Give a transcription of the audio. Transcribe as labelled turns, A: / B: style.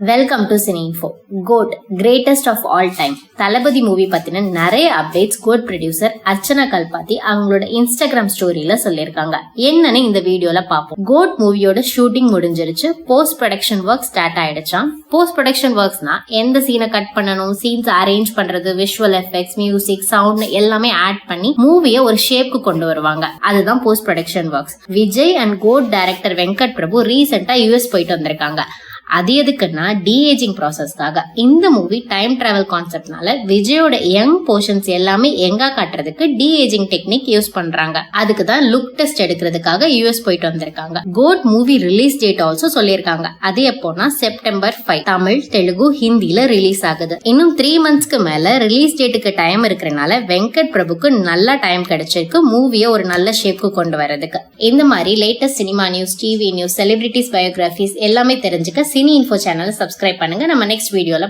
A: Welcome to cine info GOAT greatest of all time Thalapathy movie பத்தின நிறைய updates GOAT producer Archana Kalpathi அவங்களோட Instagram ஸ்டோரியில சொல்லியிருக்காங்க. என்னன்னு இந்த வீடியோல பார்ப்போம். கோட் மூவியோட ஷூட்டிங் முடிஞ்சிருச்சு. போஸ்ட் ப்ரொடக்ஷன் ஒர்க் ஸ்டார்ட் ஆயிடுச்சான் போஸ்ட் ப்ரொடக்ஷன் ஒர்க்ஸ்னா எந்த சீனை கட் பண்ணணும் சீன்ஸ் அரேஞ்ச் பண்றது விஷுவல் எஃபெக்ட்ஸ் மியூசிக் சவுண்ட் எல்லாமே ஆட் பண்ணி மூவியை ஒரு ஷேப்க்கு கொண்டு வருவாங்க. அதுதான் post production works Vijay and GOAT director Venkat Prabhu ரீசெண்டா யூஎஸ் போயிட்டு வந்திருக்காங்க. அது எதுக்குன்னா டிஏஜிங் ப்ராசஸ்க்காக இந்த மூவி டைம் டிராவல் கான்செப்ட்னால விஜயோட யங் போர்ஷன்ஸ் எல்லாமே எங்கா காட்டுறதுக்கு டிஏஜிங் டெக்னிக் யூஸ் பண்றாங்க. அதுக்கு தான் லுக் டெஸ்ட் எடுக்கிறதுக்காக யூஎஸ் போயிட்டு வந்திருக்காங்க. GOAT movie release date also சொல்லியிருக்காங்க. அது எப்போனா செப்டம்பர் ஃபைவ் தமிழ் தெலுங்கு ஹிந்தியில ரிலீஸ் ஆகுது. இன்னும் த்ரீ மந்த்ஸ்க்கு மேல ரிலீஸ் டேட்டுக்கு டைம் இருக்கிறனால வெங்கட் பிரபுக்கு நல்ல டைம் கிடைச்சிருக்கு. மூவியை ஒரு நல்ல ஷேப்க்கு கொண்டு வரதுக்கு இந்த மாதிரி latest cinema news TV news celebrities biographies எல்லாமே தெரிஞ்சுக்க சினி இன்ஃபோ சேனலை சப்ஸ்கிரைப் பண்ணுங்க. நம்ம நெக்ஸ்ட் வீடியோல